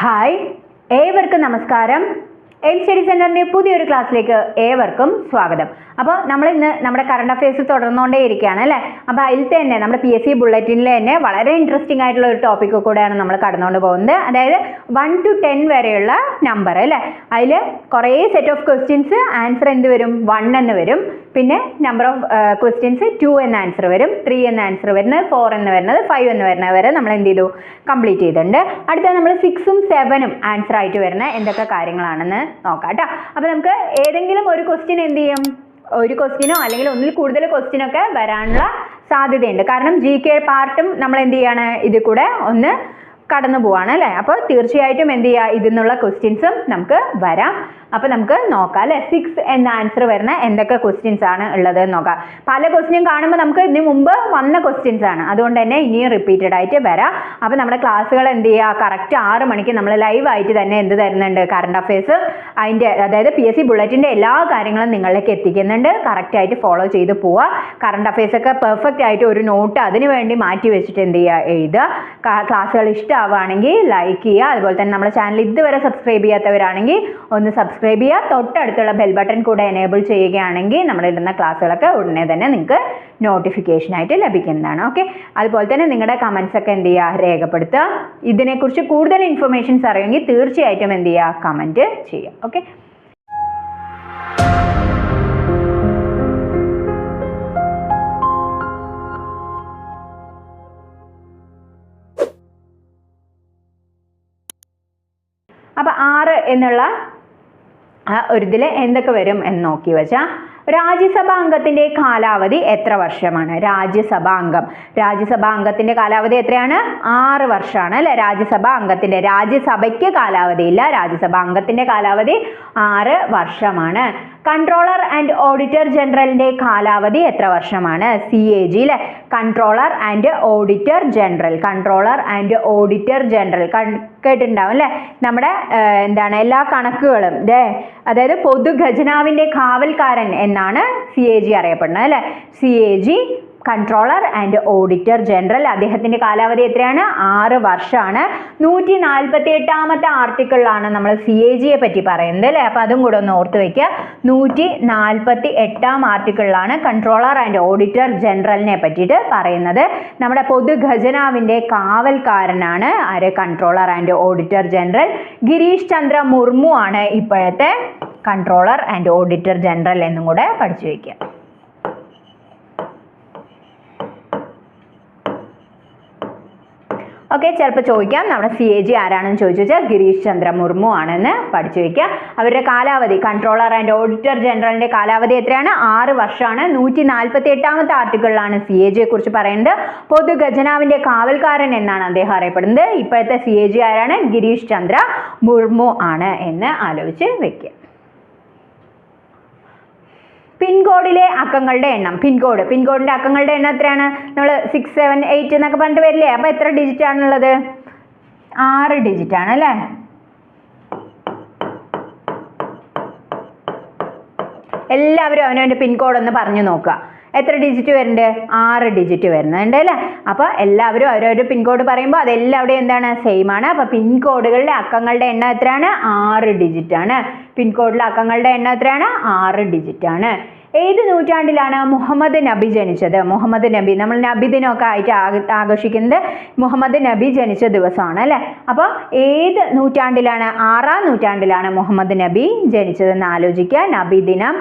Hi. ഏവർക്കും നമസ്കാരം. M study സെന്ററിന്റെ പുതിയൊരു ക്ലാസ്സിലേക്ക് ഏവർക്കും സ്വാഗതം. അപ്പോൾ നമ്മൾ ഇന്ന് നമ്മുടെ കറണ്ട് അഫയേഴ്സ് തുടർന്നുകൊണ്ടേ ഇരിക്കുകയാണ് അല്ലേ? അപ്പോൾ അതിൽ തന്നെ നമ്മുടെ പി എസ് സി ബുള്ളറ്റിനിൽ തന്നെ വളരെ ഇൻട്രസ്റ്റിംഗ് ആയിട്ടുള്ള ഒരു ടോപ്പിക് കൂടെയാണ് നമ്മൾ കടന്നുകൊണ്ട് പോകുന്നത്. അതായത് വൺ ടു ടെൻ വരെയുള്ള നമ്പർ അല്ലേ? അതിൽ കുറേ സെറ്റ് ഓഫ് ക്വസ്റ്റ്യൻസ് ആൻസർ എന്ത് വരും? വൺ എന്ന് വരും. പിന്നെ നമ്പർ ഓഫ് ക്വസ്റ്റ്യൻസ് ടു എന്ന ആൻസർ വരും. ത്രീ എന്ന ആൻസർ വരുന്നത് ഫോർ എന്ന് വരുന്നത് ഫൈവ് എന്ന് വരുന്നത് വരെ നമ്മൾ എന്ത് ചെയ്തു? കംപ്ലീറ്റ് ചെയ്തിട്ടുണ്ട്. അടുത്ത നമ്മൾ സിക്സും സെവനും ആൻസർ ആയിട്ട് വരുന്ന എന്തൊക്കെ കാര്യങ്ങളാണെന്ന് നോക്കാം കേട്ടോ അപ്പോൾ നമുക്ക് ഏതെങ്കിലും ഒരു ക്വസ്റ്റ്യൻ എന്ത് ചെയ്യും? ഒരു ക്വസ്റ്റ്യനോ അല്ലെങ്കിൽ ഒന്നിൽ കൂടുതൽ ക്വസ്റ്റ്യനൊക്കെ വരാനുള്ള സാധ്യതയുണ്ട്. കാരണം ജി കെ പാർട്ടും നമ്മൾ എന്ത് ചെയ്യാണ്? ഇതിൽ കൂടെ ഒന്ന് കടന്നു പോവാണ് അല്ലേ? അപ്പോൾ തീർച്ചയായിട്ടും എന്ത് ചെയ്യുക? ഇതിൽ നിന്നുള്ള ക്വസ്റ്റ്യൻസും നമുക്ക് വരാം. അപ്പോൾ നമുക്ക് നോക്കാം അല്ലേ? സിക്സ് എന്ന ആൻസർ വരുന്ന എന്തൊക്കെ ക്വസ്റ്റ്യൻസ് ആണ് ഉള്ളത് എന്ന് നോക്കാം. പല ക്വസ്റ്റ്യൻ കാണുമ്പോൾ നമുക്ക് ഇതിന് മുമ്പ് വന്ന ക്വസ്റ്റ്യൻസ് ആണ്. അതുകൊണ്ട് തന്നെ ഇനിയും റിപ്പീറ്റഡ് ആയിട്ട് വരാം. അപ്പോൾ നമ്മുടെ ക്ലാസ്സുകൾ എന്ത് ചെയ്യുക? കറക്റ്റ് ആറ് മണിക്ക് നമ്മൾ ലൈവ് ആയിട്ട് തന്നെ എന്ത് തരുന്നുണ്ട്? കറണ്ട് അഫയേഴ്സ് അതിന്റെ അതായത് പി എസ് സി ബുള്ളറ്റിന്റെ എല്ലാ കാര്യങ്ങളും നിങ്ങളിലേക്ക് എത്തിക്കുന്നുണ്ട്. കറക്റ്റായിട്ട് ഫോളോ ചെയ്ത് പോവുക. കറണ്ട് അഫയേഴ്സ് ഒക്കെ പെർഫെക്റ്റ് ആയിട്ട് ഒരു നോട്ട് അതിന് വേണ്ടി മാറ്റി വെച്ചിട്ട് എന്ത് ചെയ്യുക? എഴുതുക. ക്ലാസ്സുകൾ ഇഷ്ടമാവുകയാണെങ്കിൽ ലൈക്ക് ചെയ്യുക. അതുപോലെ തന്നെ നമ്മുടെ ചാനൽ ഇതുവരെ സബ്സ്ക്രൈബ് ചെയ്യാത്തവരാണെങ്കിൽ ഒന്ന് സബ്സ്ക്രൈബ് ചെയ്യുക. തൊട്ടടുത്തുള്ള ബെൽ ബട്ടൺ കൂടെ എനേബിൾ ചെയ്യുകയാണെങ്കിൽ നമ്മളിടുന്ന ക്ലാസ്സുകളൊക്കെ ഉടനെ തന്നെ നിങ്ങൾക്ക് നോട്ടിഫിക്കേഷനായിട്ട് ലഭിക്കുന്നതാണ്. ഓക്കെ അതുപോലെ തന്നെ നിങ്ങളുടെ കമൻസ് ഒക്കെ എന്ത് ചെയ്യുക? രേഖപ്പെടുത്തുക. ഇതിനെക്കുറിച്ച് കൂടുതൽ ഇൻഫർമേഷൻസ് അറിയുമെങ്കിൽ തീർച്ചയായിട്ടും എന്ത് ചെയ്യുക? കമന്റ് ചെയ്യുക. ഓക്കെ അപ്പോൾ ആറ് എന്നുള്ള ആ ഒരു ഇതിൽ എന്തൊക്കെ വരും എന്ന് നോക്കി വെച്ചാൽ രാജ്യസഭാ അംഗത്തിന്റെ കാലാവധി എത്ര വർഷമാണ്? രാജ്യസഭാ അംഗം. രാജ്യസഭാ അംഗത്തിന്റെ കാലാവധി എത്രയാണ്? ആറ് വർഷമാണ് അല്ലെ? രാജ്യസഭാ അംഗത്തിന്റെ രാജ്യസഭയ്ക്ക് കാലാവധി ഇല്ല. രാജ്യസഭാ അംഗത്തിന്റെ കാലാവധി ആറ് വർഷമാണ്. കൺട്രോളർ ആൻഡ് ഓഡിറ്റർ ജനറലിന്റെ കാലാവധി എത്ര വർഷമാണ്? സി എ ജി അല്ലെ controller and auditor general. Controller and auditor general. കേട്ടിട്ടുണ്ടാവും അല്ലേ? നമ്മുടെ എന്താണ് എല്ലാ കണക്കുകളും അല്ലേ അതായത് പൊതു ഖജനാവിന്റെ കാവൽക്കാരൻ എന്നാണ് സി എ ജി അറിയപ്പെടുന്നത് അല്ലേ? C A G controller and auditor general അദ്ദേഹത്തിന്റെ കാലാവധി എത്രയാണ്? ആറ് വർഷമാണ്. നൂറ്റി നാൽപ്പത്തി എട്ടാമത്തെ ആർട്ടിക്കിളിലാണ് നമ്മൾ സി എ ജിയെ പറ്റി പറയുന്നത് അല്ലേ? അപ്പോൾ അതും കൂടെ ഒന്ന് ഓർത്ത് വയ്ക്കുക നൂറ്റി നാൽപ്പത്തി എട്ടാം ആർട്ടിക്കിളിലാണ് കൺട്രോളർ ആൻഡ് ഓഡിറ്റർ ജനറലിനെ പറ്റിയിട്ട് പറയുന്നത്. നമ്മുടെ പൊതു ഖജനാവിന്റെ കാവൽക്കാരനാണ് ആര്? Controller and auditor general Girish Chandra Murmu ആണ് ഇപ്പോഴത്തെ കൺട്രോളർ ആൻഡ് ഓഡിറ്റർ ജനറൽ എന്നും കൂടെ പഠിച്ചു വയ്ക്കുക ഓക്കെ ചിലപ്പോൾ ചോദിക്കാം. നമ്മുടെ സി എ ജി ആരാണെന്ന് ചോദിച്ചു വെച്ചാൽ ഗിരീഷ് ചന്ദ്ര മുർമു ആണെന്ന് പഠിച്ചു വയ്ക്കുക അവരുടെ കാലാവധി കൺട്രോളർ ആൻഡ് ഓഡിറ്റർ ജനറലിന്റെ കാലാവധി എത്രയാണ്? ആറ് വർഷമാണ്. നൂറ്റി നാൽപ്പത്തി എട്ടാമത്തെ ആർട്ടിക്കിളിലാണ് സി എ ജിയെ കുറിച്ച് പറയുന്നത്. പൊതുഖജനാവിന്റെ കാവൽക്കാരൻ എന്നാണ് അദ്ദേഹം അറിയപ്പെടുന്നത്. ഇപ്പോഴത്തെ സി എ ജി ആരാണ്? ഗിരീഷ് ചന്ദ്ര മുർമു ആണ് എന്ന് ആലോചിച്ച് വെക്കുക പിൻകോഡിലെ അക്കങ്ങളുടെ എണ്ണം പിൻകോഡ്. പിൻകോഡിന്റെ അക്കങ്ങളുടെ എണ്ണം എത്രയാണ്? നമ്മൾ സിക്സ് സെവൻ എയ്റ്റ് എന്നൊക്കെ പറഞ്ഞിട്ട് വരില്ലേ? അപ്പോൾ എത്ര ഡിജിറ്റ് ആണുള്ളത്? ആറ് ഡിജിറ്റ് ആണ് അല്ലേ? എല്ലാവരും അവനവന്റെ പിൻകോഡ് ഒന്ന് പറഞ്ഞു നോക്കുക. എത്ര ഡിജിറ്റ് വരുന്നുണ്ട് ആറ് ഡിജിറ്റ് വരുന്നുണ്ട് അല്ലേ? അപ്പോൾ എല്ലാവരും അവരവരുടെ പിൻകോഡ് പറയുമ്പോൾ അതെല്ലാവരുടെയും എന്താണ്? സെയിം ആണ്. അപ്പോൾ പിൻകോഡുകളുടെ അക്കങ്ങളുടെ എണ്ണം എത്രയാണ്? ആറ് ഡിജിറ്റ് ആണ്. പിൻകോഡിലെ അക്കങ്ങളുടെ എണ്ണം എത്രയാണ്? ആറ് ഡിജിറ്റ് ആണ്. ഏത് നൂറ്റാണ്ടിലാണ് മുഹമ്മദ് നബി ജനിച്ചത്? മുഹമ്മദ് നബി നമ്മൾ നബി ദിനമൊക്കെ ആയിട്ട് ആഘോഷിക്കുന്നത് മുഹമ്മദ് നബി ജനിച്ച ദിവസമാണ് അല്ലേ? അപ്പോൾ ഏത് നൂറ്റാണ്ടിലാണ് ആറാം നൂറ്റാണ്ടിലാണ് മുഹമ്മദ് നബി ജനിച്ചതെന്ന് ആലോചിക്കുക. നബി ദിനം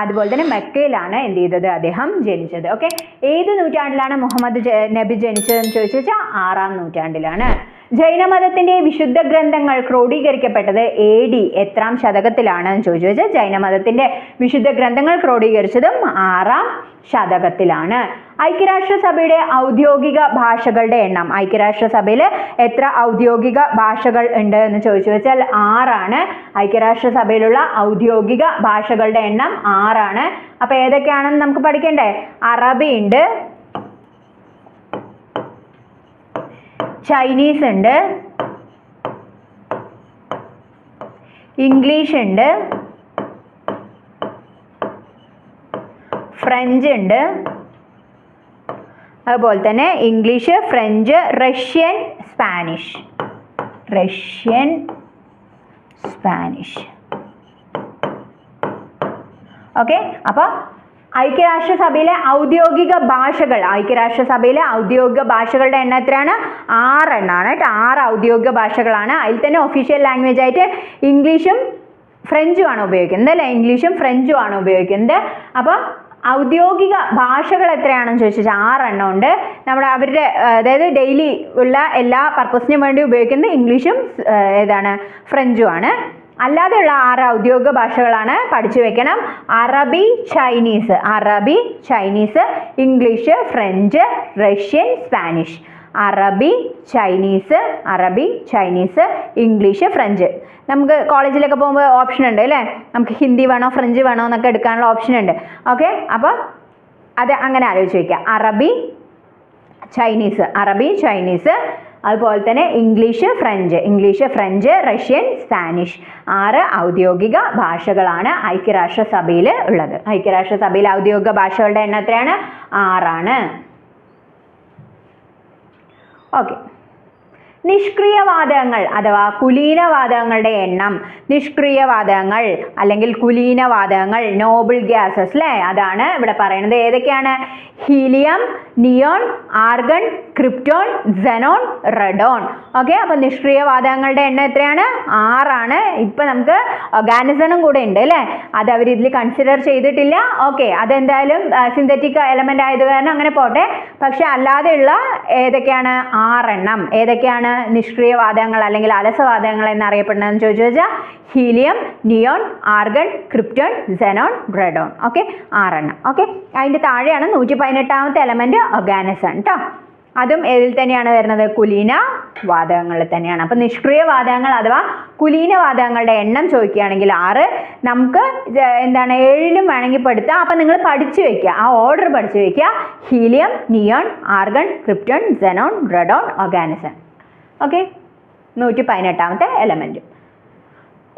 അതുപോലെ തന്നെ മെക്കയിലാണ് എന്ത് ചെയ്തത് അദ്ദേഹം ജനിച്ചത്. ഓക്കെ ഏത് നൂറ്റാണ്ടിലാണ് മുഹമ്മദ് നബി ജനിച്ചതെന്ന് ചോദിച്ചു വെച്ചാൽ ആറാം നൂറ്റാണ്ടിലാണ്. ജൈനമതത്തിന്റെ വിശുദ്ധ ഗ്രന്ഥങ്ങൾ ക്രോഡീകരിക്കപ്പെട്ടത് എ ഡി എത്രാം ശതകത്തിലാണ് ചോദിച്ചു വെച്ചാൽ ജൈനമതത്തിന്റെ വിശുദ്ധ ഗ്രന്ഥങ്ങൾ ക്രോഡീകരിച്ചതും ആറാം ശതകത്തിലാണ്. ഐക്യരാഷ്ട്രസഭയുടെ ഔദ്യോഗിക ഭാഷകളുടെ എണ്ണം. ഐക്യരാഷ്ട്രസഭയിൽ എത്ര ഔദ്യോഗിക ഭാഷകൾ ഉണ്ട് എന്ന് ചോദിച്ചു വെച്ചാൽ ആറാണ്. ഐക്യരാഷ്ട്രസഭയിലുള്ള ഔദ്യോഗിക ഭാഷകളുടെ എണ്ണം ആറാണ്. അപ്പോൾ ഏതൊക്കെയാണെന്ന് നമുക്ക് പഠിക്കണ്ടേ? അറബി ഉണ്ട് ചൈനീസ് ഉണ്ട്. ഇംഗ്ലീഷ് ഉണ്ട്. ഫ്രഞ്ച് ഉണ്ട്. അതുപോലെ തന്നെ English French Russian Spanish Russian Spanish okay അപ്പോൾ ഐക്യരാഷ്ട്രസഭയിലെ ഔദ്യോഗിക ഭാഷകൾ. ഐക്യരാഷ്ട്രസഭയിലെ ഔദ്യോഗിക ഭാഷകളുടെ എണ്ണം എത്രയാണ്? ആറെണ്ണമാണ് കേട്ടോ. ആറ് ഔദ്യോഗിക ഭാഷകളാണ്. അതിൽ തന്നെ ഒഫീഷ്യൽ ലാംഗ്വേജ് ആയിട്ട് ഇംഗ്ലീഷും ഫ്രഞ്ചുമാണ് ഉപയോഗിക്കുന്നത് അല്ലേ? ഇംഗ്ലീഷും ഫ്രഞ്ചുമാണ് ഉപയോഗിക്കുന്നത്. അപ്പോൾ ഔദ്യോഗിക ഭാഷകൾ എത്രയാണെന്ന് ചോദിച്ചാൽ ആറെണ്ണം ഉണ്ട്. നമ്മുടെ അവരുടെ അതായത് ഡെയിലി ഉള്ള എല്ലാ പർപ്പസിനും വേണ്ടി ഉപയോഗിക്കുന്നത് ഇംഗ്ലീഷും ഏതാണ്? ഫ്രഞ്ചും ആണ്. അല്ലാതെയുള്ള ആറ് ഔദ്യോഗിക ഭാഷകളാണ് പഠിച്ചു വെക്കണം. അറബി ചൈനീസ്. അറബി Chinese English French Russian Spanish. അറബി ചൈനീസ്. അറബി ചൈനീസ് ഇംഗ്ലീഷ് ഫ്രഞ്ച്. നമുക്ക് കോളേജിലൊക്കെ പോകുമ്പോൾ ഓപ്ഷൻ ഉണ്ട് അല്ലേ? നമുക്ക് ഹിന്ദി വേണോ ഫ്രഞ്ച് വേണോ എന്നൊക്കെ എടുക്കാനുള്ള ഓപ്ഷൻ ഉണ്ട്. ഓക്കെ? അപ്പോൾ അത് അങ്ങനെ ആലോചിച്ച് വയ്ക്കുക അറബി ചൈനീസ്. അറബി ചൈനീസ് അതുപോലെ തന്നെ English French. English French Russian Spanish. ആറ് ഔദ്യോഗിക ഭാഷകളാണ് ഐക്യരാഷ്ട്രസഭയിൽ ഉള്ളത്. ഐക്യരാഷ്ട്രസഭയിൽ ഔദ്യോഗിക ഭാഷകളുടെ എണ്ണം എത്രയാണ്? ആറാണ്. ഓക്കെ. നിഷ്ക്രിയവാതകങ്ങൾ അഥവാ കുലീനവാതകങ്ങളുടെ എണ്ണം. നിഷ്ക്രിയവാതകങ്ങൾ അല്ലെങ്കിൽ കുലീനവാതകങ്ങൾ നോബിൾ ഗ്യാസസ് അല്ലേ അതാണ് ഇവിടെ പറയുന്നത്. ഏതൊക്കെയാണ്? Helium neon argon krypton xenon radon okay അപ്പോൾ നിഷ്ക്രിയവാതകങ്ങളുടെ എണ്ണം എത്രയാണ്? ആറാണ്. ഇപ്പം നമുക്ക് ഓർഗാനിസണും കൂടെ ഉണ്ട് അല്ലേ? അത് അവർ ഇതിൽ കൺസിഡർ ചെയ്തിട്ടില്ല. ഓക്കെ അതെന്തായാലും സിന്തറ്റിക് എലമെന്റ് ആയത് കാരണം അങ്ങനെ പോട്ടെ. പക്ഷെ അല്ലാതെയുള്ള ഏതൊക്കെയാണ്? ആറെണ്ണം. ഏതൊക്കെയാണ് നിഷ്ക്രിയ വാതകങ്ങൾ അല്ലെങ്കിൽ അലസവാതകങ്ങൾ എന്നറിയപ്പെടുന്നതെന്ന് ചോദിച്ചു വെച്ചാൽ helium neon argon krypton xenon radon okay ആറെണ്ണം. ഓക്കെ അതിന്റെ താഴെയാണ് നൂറ്റി പതിനെട്ടാമത്തെ എലമെന്റ് ഒഗാനസൺ കേട്ടോ അതും ഏതിൽ തന്നെയാണ് വരുന്നത്? കുലീന വാതകങ്ങളിൽ തന്നെയാണ്. അപ്പം നിഷ്ക്രിയ വാതകങ്ങൾ അഥവാ കുലീന വാതകങ്ങളുടെ എണ്ണം ചോദിക്കുകയാണെങ്കിൽ ആറ് നമുക്ക് എന്താണ് ഏഴിലും വേണമെങ്കിൽ പെടുത്താം. അപ്പം നിങ്ങൾ പഠിച്ചു വെക്കുക. ആ ഓർഡർ പഠിച്ചു വെക്കുക. Helium neon argon krypton xenon radon organism. Okay? നൂറ്റി പതിനെട്ടാമത്തെ എലമെന്റ്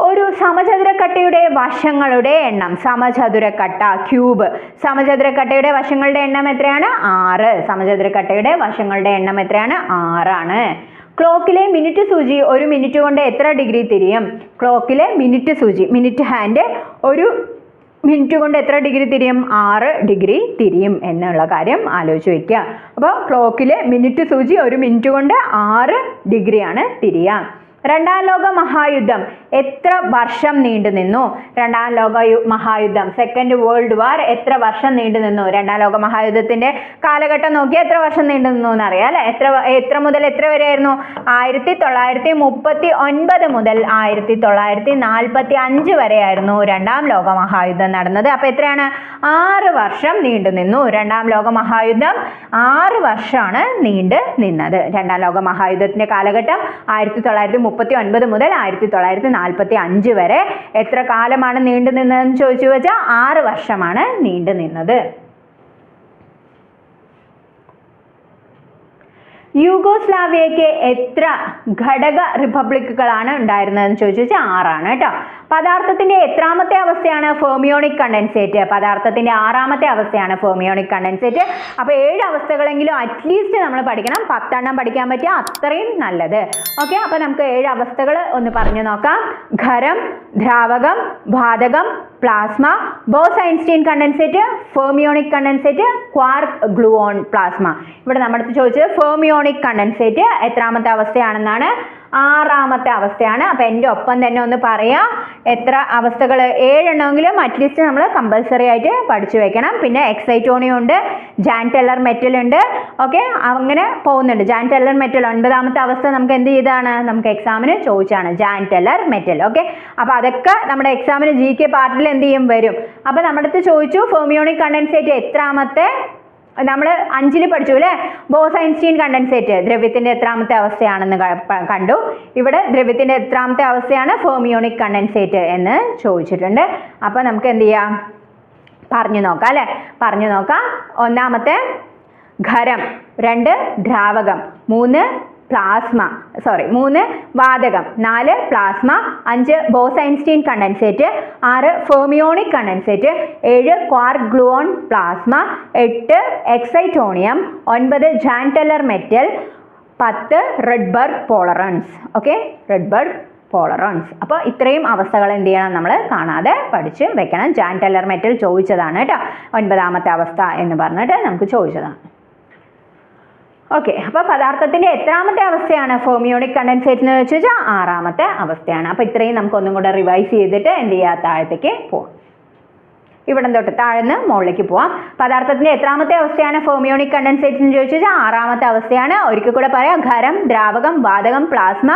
ഒരു സമചതുരക്കട്ടയുടെ വശങ്ങളുടെ എണ്ണം. സമചതുരക്കട്ട ക്യൂബ്. സമചതുരക്കട്ടയുടെ വശങ്ങളുടെ എണ്ണം എത്രയാണ്? ആറ്. സമചതുരക്കട്ടയുടെ വശങ്ങളുടെ എണ്ണം എത്രയാണ്? ആറാണ്. ക്ലോക്കിലെ മിനിറ്റ് സൂചി ഒരു മിനിറ്റ് കൊണ്ട് എത്ര ഡിഗ്രി തിരിയും? ക്ലോക്കിലെ മിനിറ്റ് സൂചി മിനിറ്റ് ഹാൻഡ് ഒരു മിനിറ്റ് കൊണ്ട് എത്ര ഡിഗ്രി തിരിയും? ആറ് ഡിഗ്രി തിരിയും എന്നുള്ള കാര്യം ആലോചിച്ച് വയ്ക്കുക അപ്പോൾ ക്ലോക്കിലെ മിനിറ്റ് സൂചി ഒരു മിനിറ്റ് കൊണ്ട് ആറ് ഡിഗ്രിയാണ് തിരിയുക. രണ്ടാം ലോക മഹായുദ്ധം എത്ര വർഷം നീണ്ടു നിന്നു? രണ്ടാം ലോക മഹായുദ്ധം സെക്കൻഡ് വേൾഡ് വാർ എത്ര വർഷം നീണ്ടു നിന്നു? രണ്ടാം ലോക മഹായുദ്ധത്തിന്റെ കാലഘട്ടം നോക്കി എത്ര വർഷം നീണ്ടു നിന്നു എന്നറിയാം അല്ലെ? എത്ര എത്ര മുതൽ എത്ര വരെയായിരുന്നു? ആയിരത്തി തൊള്ളായിരത്തി മുപ്പത്തി ഒൻപത് മുതൽ ആയിരത്തി തൊള്ളായിരത്തി നാൽപ്പത്തി അഞ്ച് വരെയായിരുന്നു രണ്ടാം ലോക മഹായുദ്ധം നടന്നത്. അപ്പൊ എത്രയാണ്? ആറ് വർഷം നീണ്ടു നിന്നു. രണ്ടാം ലോക മഹായുദ്ധം ആറ് വർഷമാണ് നീണ്ടു നിന്നത്. രണ്ടാം ലോക മഹായുദ്ധത്തിന്റെ കാലഘട്ടം ആയിരത്തി തൊള്ളായിരത്തി മുപ്പത്തി ഒൻപത് മുതൽ ആയിരത്തി തൊള്ളായിരത്തി നാൽപ്പത്തി അഞ്ച് വരെ. എത്ര കാലമാണ് നീണ്ടു നിന്നതെന്ന് ചോദിച്ചു വെച്ചാൽ ആറ് വർഷമാണ് നീണ്ടു നിന്നത്. യൂഗോസ്ലാവിയയ്ക്ക് എത്ര ഘടക റിപ്പബ്ലിക്കുകളാണ് ഉണ്ടായിരുന്നതെന്ന് ചോദിച്ചു വെച്ചാൽ ആറാണ് കേട്ടോ. പദാർത്ഥത്തിന്റെ എത്രാമത്തെ അവസ്ഥയാണ് ഫെർമിയോണിക് കണ്ടൻസേറ്റ് പദാർത്ഥത്തിന്റെ ആറാമത്തെ അവസ്ഥയാണ് ഫെർമിയോണിക് കണ്ടൻസേറ്റ് അപ്പോൾ ഏഴ് അവസ്ഥകളെങ്കിലും അറ്റ്ലീസ്റ്റ് നമ്മൾ പഠിക്കണം. പത്തെണ്ണം പഠിക്കാൻ പറ്റിയ അത്രയും നല്ലത്. ഓക്കെ അപ്പോൾ നമുക്ക് ഏഴ് അവസ്ഥകൾ ഒന്ന് പറഞ്ഞു നോക്കാം. ഖരം ദ്രാവകം വാതകം plasma Bose Einstein condensate fermionic condensate quark gluon plasma ഇവിടെ നമ്മുടെ ചോദിച്ചത് ഫെർമിയോണിക് കണ്ടൻസേറ്റ് എത്രാമത്തെ അവസ്ഥയാണെന്നാണ്. ആറാമത്തെ അവസ്ഥയാണ്. അപ്പോൾ എന്റെ ഒപ്പം തന്നെ ഒന്ന് പറയാം. എത്ര അവസ്ഥകൾ? ഏഴെണ്ണമെങ്കിലും അറ്റ്ലീസ്റ്റ് നമ്മൾ കമ്പൽസറി ആയിട്ട് പഠിച്ചു വെക്കണം. പിന്നെ എക്സൈറ്റോണിയം ഉണ്ട് ജാൻ ടെല്ലർ മെറ്റൽ ഉണ്ട്. ഓക്കെ അങ്ങനെ പോകുന്നുണ്ട്. ജാൻ ടെല്ലർ മെറ്റൽ ഒൻപതാമത്തെ അവസ്ഥ നമുക്ക് എന്ത് ചെയ്താണ് നമുക്ക് എക്സാമിന് ചോദിച്ചാണ് ജാൻ ടെല്ലർ മെറ്റൽ ഓക്കെ അപ്പോൾ അതൊക്കെ നമ്മുടെ എക്സാമിന് ജി കെ പാർട്ടിൽ എന്ത് ചെയ്യും? വരും. അപ്പോൾ നമ്മുടെ അടുത്ത് ചോദിച്ചു ഫെർമിയോണിക് കണ്ടൻസേറ്റ് എത്രാമത്തെ നമ്മൾ അഞ്ചിൽ പഠിച്ചു അല്ലേ ബോസ് ഐൻസ്റ്റീൻ കണ്ടൻസേറ്റ് ദ്രവ്യത്തിന്റെ എത്രാമത്തെ അവസ്ഥയാണെന്ന് കണ്ടു. ഇവിടെ ദ്രവ്യത്തിന്റെ എത്രാമത്തെ അവസ്ഥയാണ് ഫെർമിയോണിക് കണ്ടൻസേറ്റ് എന്ന് ചോദിച്ചിട്ടുണ്ട്. അപ്പോൾ നമുക്ക് എന്ത് ചെയ്യാം? പറഞ്ഞു നോക്കാം അല്ലേ? പറഞ്ഞു നോക്കാം. ഒന്നാമത്തെ ഖരം രണ്ട് ദ്രാവകം മൂന്ന് പ്ലാസ്മ സോറി മൂന്ന് വാതകം നാല് പ്ലാസ്മ അഞ്ച് ബോസൈൻസ്റ്റീൻ കണ്ടൻസേറ്റ് ആറ് ഫെർമിയോണിക് കണ്ടൻസേറ്റ് ഏഴ് ക്വാർക്ക് ഗ്ലൂൺ പ്ലാസ്മ എട്ട് എക്സൈറ്റോണിയം ഒൻപത് ജാൻടെല്ലർ മെറ്റൽ പത്ത് റെഡ്ബർഗ് പോളറൺസ് ഓക്കെ റെഡ്ബർഗ് പോളറോൺസ് അപ്പോൾ ഇത്രയും അവസ്ഥകൾ എന്ത് ചെയ്യണം നമ്മൾ കാണാതെ പഠിച്ച് വെക്കണം. ജാൻ ടെല്ലർ മെറ്റൽ ചോദിച്ചതാണ് കേട്ടോ. ഒൻപതാമത്തെ അവസ്ഥ എന്ന് പറഞ്ഞിട്ട് നമുക്ക് ചോദിച്ചതാണ്. ഓക്കെ അപ്പോൾ പദാർത്ഥത്തിന്റെ എത്രാമത്തെ അവസ്ഥയാണ്? ഫോമിയോണിക് കണ്ടൻസേറ്റ് എന്ന് വെച്ചാൽ ആറാമത്തെ അവസ്ഥയാണ്. അപ്പോൾ ഇത്രയും നമുക്ക് ഒന്നും കൂടെ റിവൈസ് ചെയ്തിട്ട് എന്ത് ചെയ്യുക താഴത്തേക്ക് പോവാം. ഇവിടെ തൊട്ട് താഴ്ന്ന് മുകളിലേക്ക് പോവാം. പദാർത്ഥത്തിന്റെ എത്രാമത്തെ അവസ്ഥയാണ്? ഫോമിയോണിക് കണ്ടൻസേറ്റ് എന്ന് ചോദിച്ചു വെച്ചാൽ ആറാമത്തെ അവസ്ഥയാണ്. ഒരിക്കൽ കൂടെ പറയാം. ഖരം ദ്രാവകം വാതകം plasma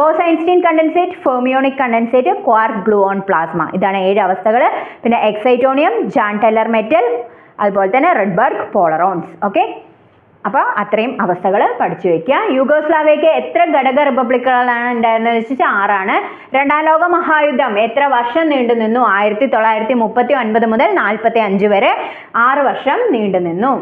Bose Einstein condensate fermionic condensate quark gluon plasma ഇതാണ് ഏഴ് അവസ്ഥകൾ പിന്നെ എക്സൈറ്റോണിയം ജാൻ ടെല്ലർ മെറ്റൽ അതുപോലെ തന്നെ റെഡ്ബർഗ് പോളറോൺസ് ഓക്കെ അപ്പോൾ അത്രയും അവസ്ഥകൾ പഠിച്ചു വെക്കുക. യൂഗോസ്ലാവിയക്ക് എത്ര ഘടക റിപ്പബ്ലിക്കുകളാണ് ഉണ്ടായിരുന്നത് വെച്ചാൽ ആറാണ്. രണ്ടാം ലോക മഹായുദ്ധം എത്ര വർഷം നീണ്ടു നിന്നു? ആയിരത്തി തൊള്ളായിരത്തി മുപ്പത്തി ഒൻപത് മുതൽ നാൽപ്പത്തി അഞ്ച് വരെ ആറ് വർഷം നീണ്ടു നിന്നു.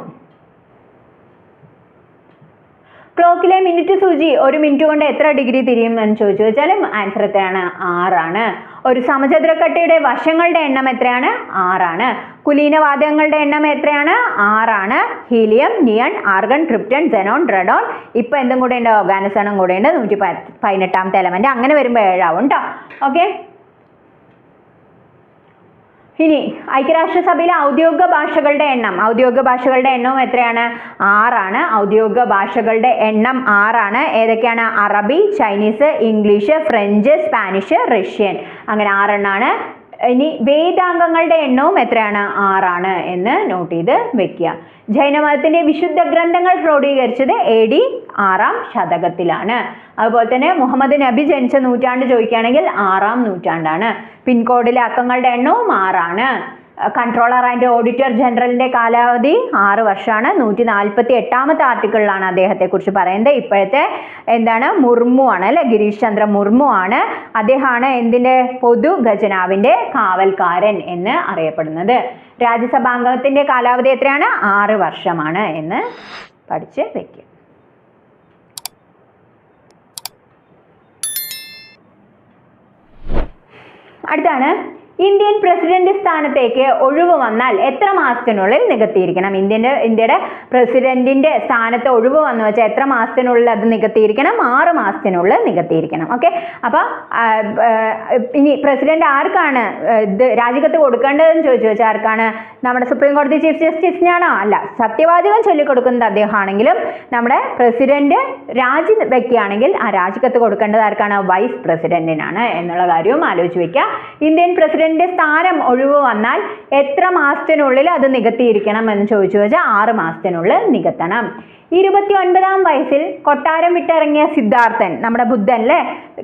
ക്ലോക്കിലെ മിനിറ്റ് സൂചി ഒരു മിനിറ്റ് കൊണ്ട് എത്ര ഡിഗ്രി തിരിയും എന്ന് ചോദിച്ചു വെച്ചാലും ആൻസർ എത്രയാണ്? ആറാണ്. ഒരു സമചതുരക്കട്ടയുടെ വശങ്ങളുടെ എണ്ണം എത്രയാണ്? ആറാണ്. കുലീനവാതകങ്ങളുടെ എണ്ണം എത്രയാണ്? ആറാണ്. Helium neon argon krypton xenon radon ഇപ്പം എന്തും കൂടെ ഉണ്ട്? ഓർഗാനിസണും കൂടെ ഉണ്ട്. നൂറ്റി പതിനെട്ടാമത്തെ എലമെന്റ് അങ്ങനെ വരുമ്പോൾ ഏഴാവും കേട്ടോ ഓക്കെ ഇനി ഐക്യരാഷ്ട്രസഭയിലെ ഔദ്യോഗിക ഭാഷകളുടെ എണ്ണം. ഔദ്യോഗിക ഭാഷകളുടെ എണ്ണവും എത്രയാണ്? ആറാണ്. ഔദ്യോഗിക ഭാഷകളുടെ എണ്ണം ആറാണ്. ഏതൊക്കെയാണ്? അറബി Chinese English French Spanish Russian. അങ്ങനെ ആറെണ്ണാണ്. ഇനി വേദാംഗങ്ങളുടെ എണ്ണവും എത്രയാണ്? ആറാണ് എന്ന് നോട്ട് ചെയ്ത് വെക്കുക. ജൈനമതത്തിന്റെ വിശുദ്ധ ഗ്രന്ഥങ്ങൾ ക്രോഡീകരിച്ചത് എ ഡി ആറാം ശതകത്തിലാണ്. അതുപോലെ തന്നെ മുഹമ്മദ് നബി ജനിച്ച നൂറ്റാണ്ട് ചോദിക്കുകയാണെങ്കിൽ ആറാം നൂറ്റാണ്ടാണ്. പിൻകോഡിലെ അക്കങ്ങളുടെ എണ്ണവും ആറാണ്. കൺട്രോളർ ആൻഡ് ഓഡിറ്റർ ജനറലിന്റെ കാലാവധി ആറ് വർഷമാണ്. നൂറ്റി നാൽപ്പത്തി എട്ടാമത്തെ ആർട്ടിക്കിളിലാണ് അദ്ദേഹത്തെ കുറിച്ച് പറയുന്നത്. ഇപ്പോഴത്തെ എന്താണ് മുർമു ആണ് അല്ലെ? ഗിരീഷ് ചന്ദ്ര മുർമു ആണ്. അദ്ദേഹമാണ് എന്തിന്റെ പൊതു ഖജനാവിന്റെ കാവൽക്കാരൻ എന്ന് അറിയപ്പെടുന്നത്. രാജ്യസഭാംഗത്തിന്റെ കാലാവധി എത്രയാണ്? ആറ് വർഷമാണ് എന്ന് പഠിച്ച് വെക്കുക അടുത്താണ്. ഇന്ത്യൻ പ്രസിഡന്റ് സ്ഥാനത്തേക്ക് ഒഴിവ് വന്നാൽ എത്ര മാസത്തിനുള്ളിൽ നികത്തിയിരിക്കണം? ഇന്ത്യന്റെ ഇന്ത്യയുടെ പ്രസിഡന്റിന്റെ സ്ഥാനത്ത് ഒഴിവ് വന്നു വെച്ചാൽ എത്ര മാസത്തിനുള്ളിൽ അത് നികത്തിയിരിക്കണം? ആറ് മാസത്തിനുള്ളിൽ നികത്തിയിരിക്കണം. ഓക്കെ? അപ്പോൾ ഇനി പ്രസിഡന്റ് ആർക്കാണ് ഇത് രാജിക്കത്ത് കൊടുക്കേണ്ടതെന്ന് ചോദിച്ചു വെച്ചാൽ ആർക്കാണ്? നമ്മുടെ സുപ്രീം കോടതി ചീഫ് ജസ്റ്റിസിനാണോ അല്ല സത്യവാചകം ചൊല്ലിക്കൊടുക്കുന്നത് അദ്ദേഹമാണെങ്കിലും നമ്മുടെ പ്രസിഡന്റ് രാജി വെക്കുകയാണെങ്കിൽ ആ രാജിക്കത്ത് കൊടുക്കേണ്ടത് ആർക്കാണ്? വൈസ് പ്രസിഡന്റിനാണ് എന്നുള്ള കാര്യവും ആലോചിച്ച് വെക്കുക. ഇന്ത്യൻ പ്രസിഡന്റിന്റെ സ്ഥാനം ഒഴിവ് വന്നാൽ എത്ര മാസത്തിനുള്ളിൽ അത് നികത്തിയിരിക്കണം എന്ന് ചോദിച്ചു വെച്ചാൽ ആറ് മാസത്തിനുള്ളിൽ നികത്തണം. ഇരുപത്തി ഒൻപതാം വയസ്സിൽ കൊട്ടാരം വിട്ടിറങ്ങിയ സിദ്ധാർത്ഥൻ നമ്മുടെ ബുദ്ധൻ അല്ലേ?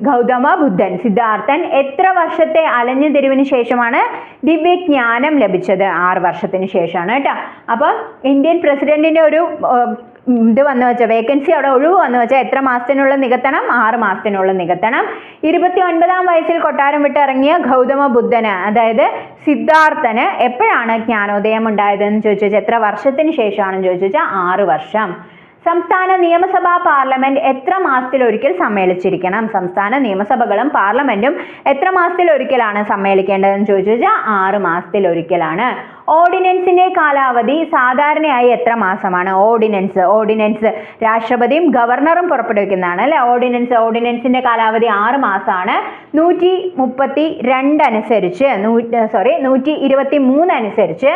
ഗൗതമ ബുദ്ധൻ സിദ്ധാർത്ഥൻ എത്ര വർഷത്തെ അലഞ്ഞു തിരിവിന് ശേഷമാണ് ദിവ്യജ്ഞാനം ലഭിച്ചത്? ആറ് വർഷത്തിന് ശേഷമാണ് കേട്ടോ. അപ്പോൾ ഇന്ത്യൻ പ്രസിഡന്റിന്റെ ഒരു ഇത് വന്നു വെച്ചാൽ വേക്കൻസി അവിടെ ഒഴിവ് വന്നു വെച്ചാൽ എത്ര മാസത്തിനുള്ളിൽ നികത്തണം? ആറ് മാസത്തിനുള്ളിൽ നികത്തണം. ഇരുപത്തി ഒൻപതാം വയസ്സിൽ കൊട്ടാരം വിട്ടിറങ്ങിയ ഗൗതമ ബുദ്ധന് അതായത് സിദ്ധാർത്ഥന് എപ്പോഴാണ് ജ്ഞാനോദയം ഉണ്ടായതെന്ന് ചോദിച്ചു വെച്ചാൽ എത്ര വർഷത്തിന് ശേഷമാണെന്ന് ചോദിച്ചു വെച്ചാൽ ആറ് വർഷം. സംസ്ഥാന നിയമസഭാ പാർലമെന്റ് എത്ര മാസത്തിൽ ഒരിക്കൽ സമ്മേളിച്ചിരിക്കണം? സംസ്ഥാന നിയമസഭകളും പാർലമെന്റും എത്ര മാസത്തിൽ ഒരിക്കലാണ് സമ്മേളിക്കേണ്ടതെന്ന് ചോദിച്ചു വെച്ചാൽ ആറ് മാസത്തിൽ ഒരിക്കലാണ് ഓർഡിനൻസിന്റെ കാലാവധി സാധാരണയായി എത്ര മാസമാണ്? ഓർഡിനൻസ് ഓർഡിനൻസ് രാഷ്ട്രപതിയും ഗവർണറും പുറപ്പെടുവിക്കുന്നതാണ് അല്ലെ? ഓർഡിനൻസ് ഓർഡിനൻസിന്റെ കാലാവധി ആറ് മാസമാണ്. നൂറ്റി മുപ്പത്തി രണ്ട് അനുസരിച്ച് സോറി നൂറ്റി ഇരുപത്തി മൂന്ന് അനുസരിച്ച്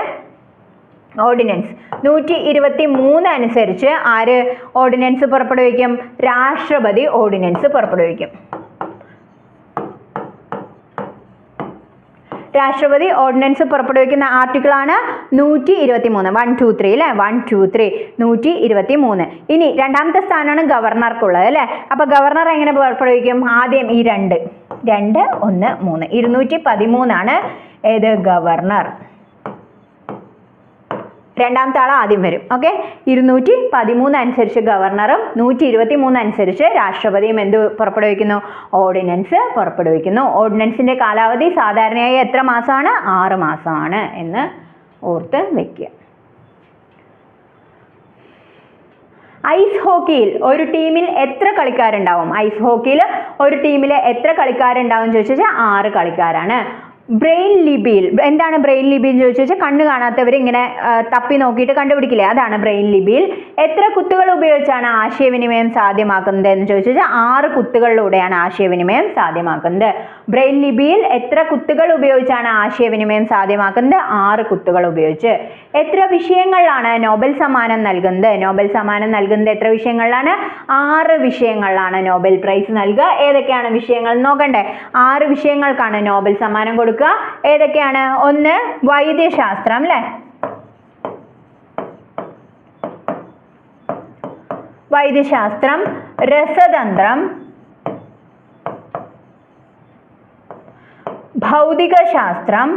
ഓർഡിനൻസ് നൂറ്റി ഇരുപത്തി മൂന്ന് അനുസരിച്ച് ആര് ഓർഡിനൻസ് പുറപ്പെടുവിക്കും? രാഷ്ട്രപതി ഓർഡിനൻസ് പുറപ്പെടുവിക്കും. രാഷ്ട്രപതി ഓർഡിനൻസ് പുറപ്പെടുവിക്കുന്ന ആർട്ടിക്കിളാണ് നൂറ്റി ഇരുപത്തി മൂന്ന് വൺ ടു ത്രീ അല്ലേ വൺ ടു ത്രീ നൂറ്റി ഇരുപത്തി മൂന്ന് ഇനി രണ്ടാമത്തെ സ്ഥാനമാണ് ഗവർണർക്കുള്ളത് അല്ലേ? അപ്പോൾ ഗവർണർ എങ്ങനെ പുറപ്പെടുവിക്കും? ആദ്യം ഈ രണ്ട്. രണ്ട് ഒന്ന് മൂന്ന്. ഇരുന്നൂറ്റി പതിമൂന്നാണ് ഏത്? ഗവർണർ. രണ്ടാമത്തെ ആൾ ആദ്യം വരും. ഓക്കെ ഇരുന്നൂറ്റി പതിമൂന്ന് അനുസരിച്ച് ഗവർണറും നൂറ്റി ഇരുപത്തി മൂന്ന് അനുസരിച്ച് രാഷ്ട്രപതിയും എന്ത് പുറപ്പെടുവിക്കുന്നു? ഓർഡിനൻസ് പുറപ്പെടുവിക്കുന്നു. ഓർഡിനൻസിന്റെ കാലാവധി സാധാരണയായി എത്ര മാസമാണ്? ആറ് മാസമാണ് എന്ന് ഓർത്ത് വെക്കുക. ഐസ് ഹോക്കിയിൽ ഒരു ടീമിൽ എത്ര കളിക്കാരുണ്ടാവും? ഐസ് ഹോക്കിയിൽ ഒരു ടീമിൽ എത്ര കളിക്കാരുണ്ടാവും ചോദിച്ചു വെച്ചാൽ ആറ് കളിക്കാരാണ്. ബ്രെയിൻ ലിപിയിൽ എന്താണ് ബ്രെയിൻ ലിപി എന്ന് ചോദിച്ചു വെച്ചാൽ കണ്ണ് കാണാത്തവർ ഇങ്ങനെ തപ്പി നോക്കിയിട്ട് കണ്ടുപിടിക്കില്ലേ? അതാണ് ബ്രെയിൻ ലിപിയിൽ. എത്ര കുത്തുകൾ ഉപയോഗിച്ചാണ് ആശയവിനിമയം സാധ്യമാക്കുന്നത് എന്ന് ചോദിച്ചു വെച്ചാൽ ആറ് കുത്തുകളിലൂടെയാണ് ആശയവിനിമയം സാധ്യമാക്കുന്നത്. ബ്രെയിൻ ലിപിയിൽ എത്ര കുത്തുകൾ ഉപയോഗിച്ചാണ് ആശയവിനിമയം സാധ്യമാക്കുന്നത്? ആറ് കുത്തുകൾ ഉപയോഗിച്ച്. എത്ര വിഷയങ്ങളിലാണ് നോബൽ സമ്മാനം നൽകുന്നത്? നോബൽ സമ്മാനം നൽകുന്നത് എത്ര വിഷയങ്ങളിലാണ്? ആറ് വിഷയങ്ങളിലാണ് നോബൽ പ്രൈസ് നൽകുക. ഏതൊക്കെയാണ് വിഷയങ്ങൾ നോക്കണ്ടേ? ആറ് വിഷയങ്ങൾക്കാണ് നോബൽ സമ്മാനം കൊടുക്കുക. ഏതൊക്കെയാണ്? ഒന്ന് വൈദ്യശാസ്ത്രം അല്ലേ? വൈദ്യശാസ്ത്രം രസതന്ത്രം ഭൗതികശാസ്ത്രം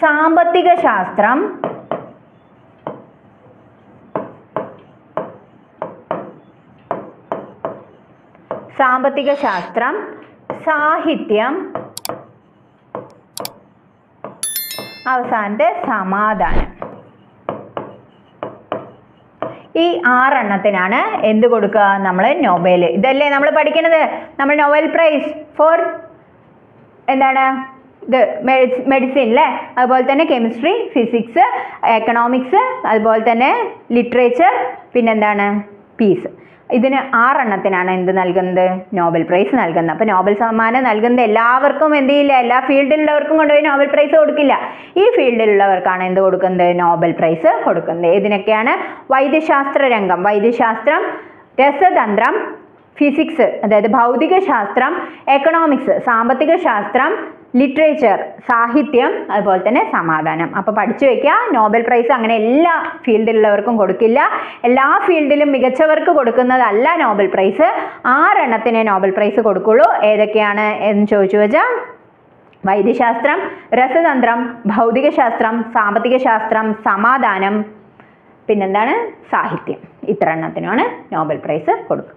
സാമ്പത്തിക ശാസ്ത്രം സാമ്പത്തിക ശാസ്ത്രം സാഹിത്യം അവസാനത്തെ സമാധാനം. ഈ ആറെണ്ണത്തിനാണ് എന്ത് കൊടുക്കുക നമ്മൾ നോബേൽ ഇതല്ലേ നമ്മൾ പഠിക്കണത് നമ്മൾ നോവൽ പ്രൈസ് ഫോർ എന്താണ്? ഇത് മെഡിസിൻ അല്ലേ അതുപോലെ തന്നെ കെമിസ്ട്രി ഫിസിക്സ് എക്കണോമിക്സ് അതുപോലെ തന്നെ ലിറ്ററേച്ചർ പിന്നെന്താണ്? പീസ് ഇതിന് ആറെണ്ണത്തിനാണ് എന്ത് നൽകുന്നത്? നോബൽ പ്രൈസ് നൽകുന്നത്. അപ്പോൾ നോബൽ സമ്മാനം നൽകുന്നത് എല്ലാവർക്കും എന്ത് ചെയ്യില്ല? എല്ലാ ഫീൽഡിലുള്ളവർക്കും കൊണ്ടുപോയി നോബൽ പ്രൈസ് കൊടുക്കില്ല. ഈ ഫീൽഡിലുള്ളവർക്കാണ് എന്ത് കൊടുക്കുന്നത്? നോബൽ പ്രൈസ് കൊടുക്കുന്നത്. ഇതിനൊക്കെയാണ് വൈദ്യശാസ്ത്ര രംഗം വൈദ്യശാസ്ത്രം രസതന്ത്രം ഫിസിക്സ് അതായത് ഭൗതിക ശാസ്ത്രം എക്കണോമിക്സ് സാമ്പത്തിക ശാസ്ത്രം ലിറ്ററേച്ചർ സാഹിത്യം അതുപോലെ തന്നെ സമാധാനം. അപ്പോൾ പഠിച്ചു വെക്കുക. നോബൽ പ്രൈസ് അങ്ങനെ എല്ലാ ഫീൽഡിലുള്ളവർക്കും കൊടുക്കില്ല. എല്ലാ ഫീൽഡിലും മികച്ചവർക്ക് കൊടുക്കുന്നതല്ല നോബൽ പ്രൈസ് ആറെണ്ണത്തിനെ നോബൽ പ്രൈസ് കൊടുക്കുള്ളൂ. ഏതൊക്കെയാണ് എന്ന് ചോദിച്ചു വെച്ചാൽ വൈദ്യശാസ്ത്രം രസതന്ത്രം ഭൗതികശാസ്ത്രം സാമ്പത്തിക ശാസ്ത്രം സമാധാനം പിന്നെന്താണ്? സാഹിത്യം. ഇത്ര എണ്ണത്തിനാണ് നോബൽ പ്രൈസ് കൊടുക്കുക.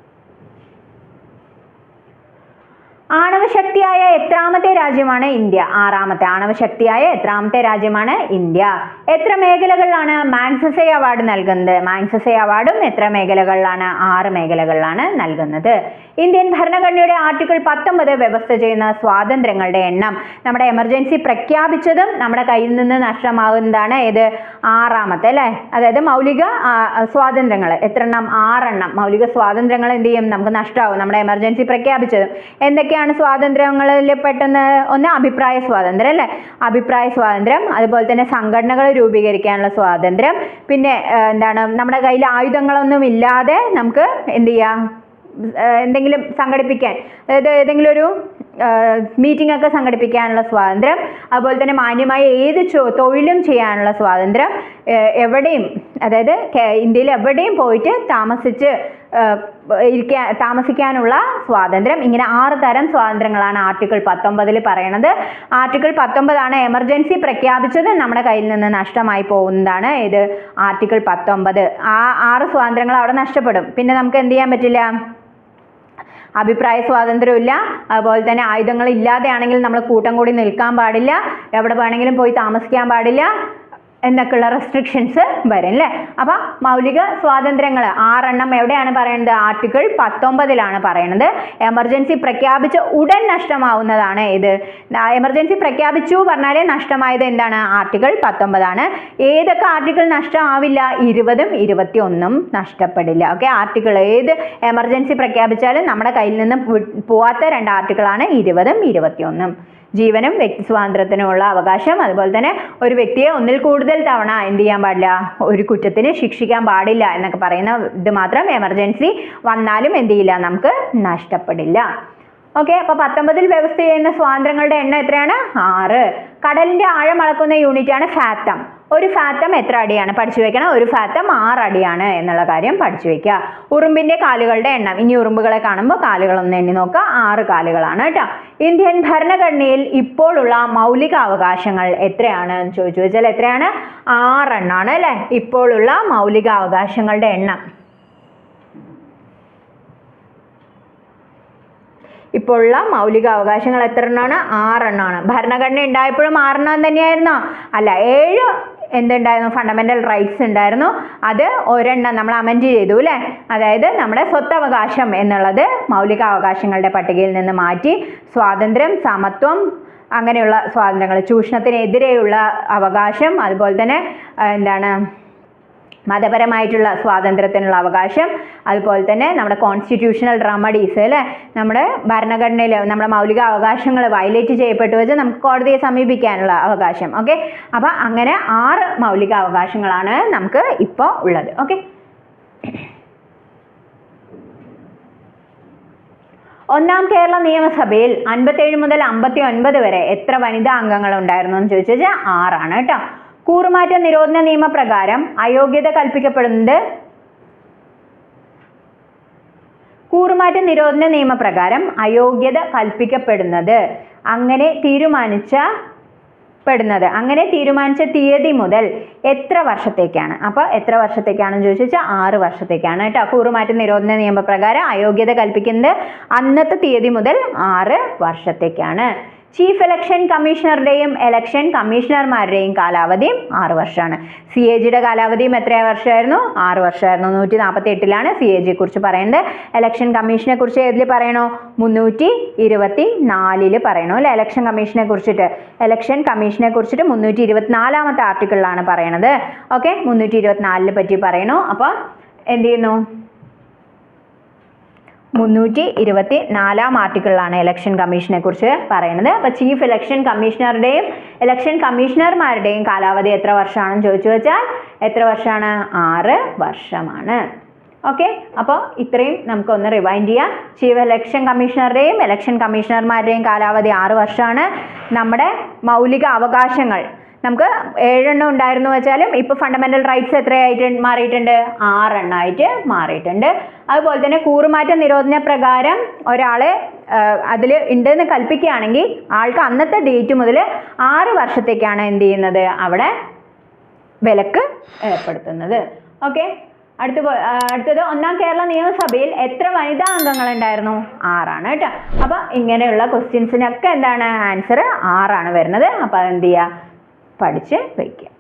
ആണവശക്തിയായ എത്രാമത്തെ രാജ്യമാണ് ഇന്ത്യ. ആറാമത്തെ ആണവശക്തിയായ എത്രാമത്തെ രാജ്യമാണ് ഇന്ത്യ. എത്ര മേഖലകളിലാണ് മാഗ്സസെ അവാർഡ് നൽകുന്നത്? മാഗ്സസെ അവാർഡും എത്ര മേഖലകളിലാണ്? ആറ് മേഖലകളിലാണ് നൽകുന്നത്. ഇന്ത്യൻ ഭരണഘടനയുടെ ആർട്ടിക്കിൾ പത്തൊമ്പത് വ്യവസ്ഥ ചെയ്യുന്ന സ്വാതന്ത്ര്യങ്ങളുടെ എണ്ണം നമ്മുടെ എമർജൻസി പ്രഖ്യാപിച്ചതും നമ്മുടെ കയ്യിൽ നിന്ന് നഷ്ടമാകുന്നതാണ് ഏത്? ആറാമത്തെ അല്ലേ? അതായത് മൗലിക സ്വാതന്ത്ര്യങ്ങൾ. എത്ര എണ്ണം ആറെണ്ണം. മൗലിക സ്വാതന്ത്ര്യങ്ങൾ എന്ത് ചെയ്യും? നമുക്ക് നഷ്ടമാവും നമ്മുടെ എമർജൻസി പ്രഖ്യാപിച്ചതും. എന്തൊക്കെയാണ് സ്വാതന്ത്ര്യങ്ങളിൽ പെട്ടെന്ന് ഒന്ന് അഭിപ്രായ സ്വാതന്ത്ര്യം അല്ലേ? അഭിപ്രായ സ്വാതന്ത്ര്യം അതുപോലെ തന്നെ സംഘടനകൾ രൂപീകരിക്കാനുള്ള സ്വാതന്ത്ര്യം പിന്നെ എന്താണ് നമ്മുടെ കയ്യിൽ ആയുധങ്ങളൊന്നും ഇല്ലാതെ നമുക്ക് എന്ത് ചെയ്യാം? എന്തെങ്കിലും സംഘടിപ്പിക്കാൻ അതായത് ഏതെങ്കിലും ഒരു മീറ്റിംഗ് ഒക്കെ സംഘടിപ്പിക്കാനുള്ള സ്വാതന്ത്ര്യം അതുപോലെ തന്നെ മാന്യമായ ഏത് തൊഴിലും ചെയ്യാനുള്ള സ്വാതന്ത്ര്യം എവിടെയും അതായത് ഇന്ത്യയിൽ എവിടെയും പോയിട്ട് താമസിച്ച് ഇരിക്കാൻ താമസിക്കാനുള്ള സ്വാതന്ത്ര്യം. ഇങ്ങനെ ആറ് തരം സ്വാതന്ത്ര്യങ്ങളാണ് ആർട്ടിക്കിൾ പത്തൊമ്പതിൽ പറയണത്. ആർട്ടിക്കിൾ പത്തൊമ്പതാണ് എമർജൻസി പ്രഖ്യാപിച്ചത്. നമ്മുടെ കയ്യിൽ നിന്ന് നഷ്ടമായി പോകുന്നതാണ് ഇത് ആർട്ടിക്കിൾ പത്തൊമ്പത്. ആ ആറ് സ്വാതന്ത്ര്യങ്ങൾ അവിടെ നഷ്ടപ്പെടും. പിന്നെ നമുക്ക് എന്ത് ചെയ്യാൻ പറ്റില്ല? അഭിപ്രായ സ്വാതന്ത്ര്യമില്ല. അതുപോലെ തന്നെ ആയുധങ്ങൾ ഇല്ലാതെയാണെങ്കിൽ നമ്മൾ കൂട്ടം കൂടി നിൽക്കാൻ പാടില്ല. എവിടെ വേണമെങ്കിലും പോയി താമസിക്കാൻ പാടില്ല. എന്നൊക്കെയുള്ള റെസ്ട്രിക്ഷൻസ് വരും അല്ലേ അപ്പം മൗലിക സ്വാതന്ത്ര്യങ്ങൾ ആറെണ്ണം എവിടെയാണ് പറയുന്നത് ആർട്ടിക്കിൾ പത്തൊമ്പതിലാണ് പറയുന്നത് എമർജൻസി പ്രഖ്യാപിച്ച ഉടൻ നഷ്ടമാവുന്നതാണ് ഇത്. എമർജൻസി പ്രഖ്യാപിച്ചു പറഞ്ഞാലേ നഷ്ടമായത് എന്താണ്? ആർട്ടിക്കിൾ പത്തൊമ്പതാണ്. ഏതൊക്കെ ആർട്ടിക്കിൾ നഷ്ടമാവില്ല? ഇരുപതും ഇരുപത്തി ഒന്നും നഷ്ടപ്പെടില്ല. ഓക്കെ ആർട്ടിക്കിൾ ഏത് എമർജൻസി പ്രഖ്യാപിച്ചാലും നമ്മുടെ കയ്യിൽ നിന്ന് പോവാത്ത രണ്ട് ആർട്ടിക്കിളാണ് ഇരുപതും ഇരുപത്തിയൊന്നും. ജീവനും വ്യക്തി സ്വാതന്ത്ര്യത്തിനുമുള്ള അവകാശം. അതുപോലെ തന്നെ ഒരു വ്യക്തിയെ ഒന്നിൽ കൂടുതൽ തവണ എന്ത് ചെയ്യാൻ പാടില്ല ഒരു കുറ്റത്തിന് ശിക്ഷിക്കാൻ പാടില്ല എന്നൊക്കെ പറയുന്ന ഇത് മാത്രം എമർജൻസി വന്നാലും എന്ത് ചെയ്യില്ല നമുക്ക് നഷ്ടപ്പെടില്ല. ഓക്കെ അപ്പൊ പത്തൊമ്പതിൽ വ്യവസ്ഥ ചെയ്യുന്ന സ്വാതന്ത്ര്യങ്ങളുടെ എണ്ണം എത്രയാണ്? ആറ്. കടലിന്റെ ആഴം അളക്കുന്ന യൂണിറ്റ് ആണ് ഫാത്തം ഒരു ഫാത്തം എത്ര അടിയാണ്? പഠിച്ചു വെക്കണം. ഒരു ഫാത്തം ആറ് അടിയാണ് എന്നുള്ള കാര്യം പഠിച്ചു വെക്കുക. ഉറുമ്പിന്റെ കാലുകളുടെ എണ്ണം. ഇനി ഉറുമ്പുകളെ കാണുമ്പോൾ കാലുകളൊന്ന് എണ്ണി നോക്കുക. ആറ് കാലുകളാണ് കേട്ടോ. ഇന്ത്യൻ ഭരണഘടനയിൽ ഇപ്പോഴുള്ള മൗലിക അവകാശങ്ങൾ എത്രയാണ് എന്ന് ചോദിച്ചു വെച്ചാൽ എത്രയാണ്? ആറെണ്ണാണ് അല്ലേ? ഇപ്പോഴുള്ള മൗലിക അവകാശങ്ങളുടെ എണ്ണം. ഇപ്പോഴുള്ള മൗലിക അവകാശങ്ങൾ എത്ര എണ്ണമാണ് ആറെണ്ണമാണ് ഭരണഘടന ഉണ്ടായപ്പോഴും ആറെണ്ണം തന്നെയായിരുന്നോ? അല്ല ഏഴ് എന്തുണ്ടായിരുന്നു? ഫണ്ടമെന്റൽ റൈറ്റ്സ് ഉണ്ടായിരുന്നു. അത് ഒരെണ്ണം നമ്മൾ അമെൻഡ് ചെയ്തു അല്ലേ? അതായത് നമ്മുടെ സ്വത്തവകാശം എന്നുള്ളത് മൗലിക അവകാശങ്ങളുടെ പട്ടികയിൽ നിന്ന് മാറ്റി സ്വാതന്ത്ര്യം സമത്വം അങ്ങനെയുള്ള സ്വാതന്ത്ര്യങ്ങൾ ചൂഷണത്തിനെതിരെയുള്ള അവകാശം അതുപോലെ തന്നെ എന്താണ് മതപരമായിട്ടുള്ള സ്വാതന്ത്ര്യത്തിനുള്ള അവകാശം. അതുപോലെ തന്നെ നമ്മുടെ കോൺസ്റ്റിറ്റ്യൂഷണൽ റെമഡീസ് അല്ലേ നമ്മുടെ ഭരണഘടനയിൽ നമ്മുടെ മൗലിക അവകാശങ്ങൾ വയലേറ്റ് ചെയ്യപ്പെട്ടു വെച്ചാൽ നമുക്ക് കോടതിയെ സമീപിക്കാനുള്ള അവകാശം. ഓക്കെ അപ്പോൾ അങ്ങനെ ആറ് മൗലിക അവകാശങ്ങളാണ് നമുക്ക് ഇപ്പോൾ ഉള്ളത്. ഓക്കെ ഒന്നാം കേരള നിയമസഭയിൽ അൻപത്തേഴ് മുതൽ അമ്പത്തി ഒൻപത് വരെ എത്ര വനിതാ അംഗങ്ങൾ ഉണ്ടായിരുന്നു എന്ന് ചോദിച്ചു കഴിഞ്ഞാൽ ആറാണ് കേട്ടോ. കൂറുമാറ്റ നിരോധന നിയമപ്രകാരം അയോഗ്യത കൽപ്പിക്കപ്പെടുന്നത് കൂറുമാറ്റ നിരോധന നിയമപ്രകാരം അയോഗ്യത കൽപ്പിക്കപ്പെടുന്നത്. അങ്ങനെ തീരുമാനിച്ച പെടുന്നത് അങ്ങനെ തീരുമാനിച്ച തീയതി മുതൽ എത്ര വർഷത്തേക്കാണ്? അപ്പോൾ എത്ര വർഷത്തേക്കാണെന്ന് ചോദിച്ചു വെച്ചാൽ ആറ് വർഷത്തേക്കാണ് കേട്ടോ. കൂറുമാറ്റ നിരോധന നിയമപ്രകാരം അയോഗ്യത കൽപ്പിക്കുന്നത് അന്നത്തെ തീയതി മുതൽ ആറ് വർഷത്തേക്കാണ്. ചീഫ് ഇലക്ഷൻ കമ്മീഷണറുടെയും ഇലക്ഷൻ കമ്മീഷണർമാരുടെയും കാലാവധിയും ആറ് വർഷമാണ്. സി എ ജിയുടെ കാലാവധിയും എത്ര വർഷമായിരുന്നു? ആറ് വർഷമായിരുന്നു. നൂറ്റി നാൽപ്പത്തി എട്ടിലാണ് സി എ ജിയെ കുറിച്ച് പറയുന്നത്. ഇലക്ഷൻ കമ്മീഷനെ കുറിച്ച് ഏതിൽ പറയണോ? മുന്നൂറ്റി ഇരുപത്തി നാലിൽ പറയണോ അല്ലെ? ഇലക്ഷൻ കമ്മീഷനെ കുറിച്ചിട്ട് ഇലക്ഷൻ കമ്മീഷനെ കുറിച്ചിട്ട് മുന്നൂറ്റി ഇരുപത്തിനാലാമത്തെ ആർട്ടിക്കിളിലാണ് പറയണത്. ഓക്കെ മുന്നൂറ്റി ഇരുപത്തിനാലിനെ പറ്റി പറയണോ? അപ്പോൾ എന്ത് ചെയ്യുന്നു? മുന്നൂറ്റി ഇരുപത്തി നാലാം ആർട്ടിക്കിളിലാണ് ഇലക്ഷൻ കമ്മീഷനെ കുറിച്ച് പറയുന്നത്. അപ്പോൾ ചീഫ് ഇലക്ഷൻ കമ്മീഷണറുടെയും ഇലക്ഷൻ കമ്മീഷണർമാരുടെയും കാലാവധി എത്ര വർഷമാണെന്ന് ചോദിച്ചു വെച്ചാൽ എത്ര വർഷമാണ്? ആറ് വർഷമാണ്. ഓക്കെ? അപ്പോൾ ഇത്രയും നമുക്കൊന്ന് റിവൈൻഡ് ചെയ്യാം. ചീഫ് ഇലക്ഷൻ കമ്മീഷണറുടെയും ഇലക്ഷൻ കമ്മീഷണർമാരുടെയും കാലാവധി ആറ് വർഷമാണ്. നമ്മുടെ മൗലിക അവകാശങ്ങൾ നമുക്ക് ഏഴെണ്ണം ഉണ്ടായിരുന്നു വെച്ചാലും ഇപ്പോൾ ഫണ്ടമെന്റൽ റൈറ്റ്സ് എത്രയായിട്ട് മാറിയിട്ടുണ്ട്? ആറെണ്ണമായിട്ട് മാറിയിട്ടുണ്ട്. അതുപോലെ തന്നെ കൂറുമാറ്റ നിരോധന പ്രകാരം ഒരാളെ അതിൽ ഉണ്ടെന്ന് കൽപ്പിക്കുകയാണെങ്കിൽ ആൾക്ക് അന്നത്തെ ഡേറ്റ് മുതൽ ആറ് വർഷത്തേക്കാണ് എന്ത് ചെയ്യുന്നത്? അവിടെ വിലക്ക് ഏർപ്പെടുത്തുന്നത്. ഓക്കെ അടുത്ത അടുത്തത് ഒന്നാം കേരള നിയമസഭയിൽ എത്ര വനിതാ അംഗങ്ങൾ ഉണ്ടായിരുന്നു ആറാണ് കേട്ടോ. അപ്പോൾ ഇങ്ങനെയുള്ള ക്വസ്റ്റ്യൻസിനൊക്കെ എന്താണ്? ആൻസർ ആറാണ് വരുന്നത്. അപ്പോൾ അതെന്ത് ചെയ്യുക പഠിച്ച് വയ്ക്കുക.